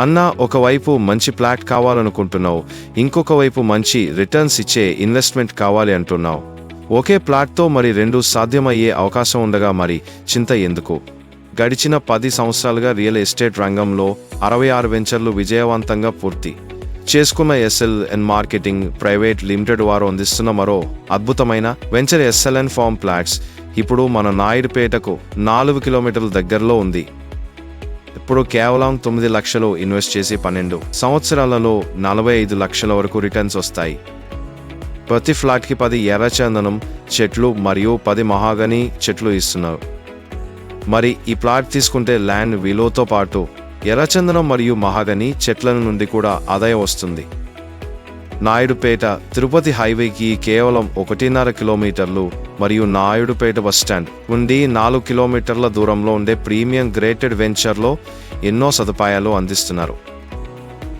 అన్నా ఒకవైపు మంచి ప్లాట్ కావాలనుకుంటున్నావు ఇంకొక వైపు మంచి రిటర్న్స్ ఇచ్చే ఇన్వెస్ట్మెంట్ కావాలి అంటున్నావు. ఒకే ప్లాట్తో మరి రెండు సాధ్యమయ్యే అవకాశం ఉండగా మరి చింత ఎందుకు? గడిచిన పది సంవత్సరాలుగా రియల్ ఎస్టేట్ రంగంలో అరవై ఆరు వెంచర్లు విజయవంతంగా పూర్తి. చేసుకున్న ఎస్ఎల్ఎన్ మార్కెటింగ్ ప్రైవేట్ లిమిటెడ్ వారు అందిస్తున్న మరో అద్భుతమైన వెంచర్ ఎస్ఎల్ఎన్ ఫార్మ్ ప్లాట్స్ ఇప్పుడు మన నాయుడుపేటకు నాలుగు కిలోమీటర్ల దగ్గరలో ఉంది. ఇప్పుడు కేవలం తొమ్మిది లక్షలు ఇన్వెస్ట్ చేసి పన్నెండు సంవత్సరాలలో నలభై ఐదు లక్షల వరకు రిటర్న్స్ వస్తాయి. ప్రతి ఫ్లాట్కి పది ఎర్రచందనం చెట్లు మరియు పది మహాగని చెట్లు ఇస్తున్నారు. మరి ఈ ప్లాట్ తీసుకుంటే ల్యాండ్ విలువతో పాటు ఎర్రచందనం మరియు మహాగని చెట్ల నుండి కూడా ఆదాయం వస్తుంది. నాయుడుపేట తిరుపతి హైవేకి కేవలం ఒకటిన్నర కిలోమీటర్లు మరియు నాయుడుపేట బస్టాండ్ నుండి నాలుగు కిలోమీటర్ల దూరంలో ఉండే ప్రీమియం గ్రేటెడ్ వెంచర్లో ఎన్నో సదుపాయాలు అందిస్తున్నారు.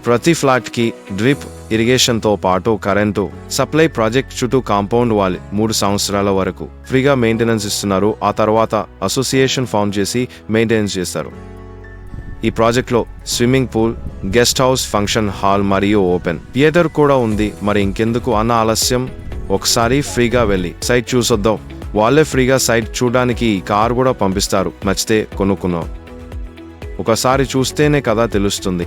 ప్రతి ఫ్లాట్కి డ్రిప్ ఇరిగేషన్తో పాటు కరెంటు సప్లై ప్రాజెక్ట్ చుట్టూ కాంపౌండ్ వాల్ మూడు సంవత్సరాల వరకు ఫ్రీగా మెయింటెనెన్స్ ఇస్తున్నారు. ఆ తర్వాత అసోసియేషన్ ఫామ్ చేసి మెయింటెనెన్స్ చేస్తారు. ఈ ప్రాజెక్ట్లో swimming pool guest house function hall మరియు ఓపెన్. థియేటర్ కూడా ఉంది మరి ఇంకెందుకు అన్న ఆలస్యం? ఒకసారి ఫ్రీగా వెళ్ళి సైట్ చూసొద్దాం. వాళ్ళే ఫ్రీగా సైట్ చూడడానికి కార్ కూడా పంపిస్తారు. నచ్చితే కొనుక్కున్నాం. ఒకసారి చూస్తేనే కదా తెలుస్తుంది.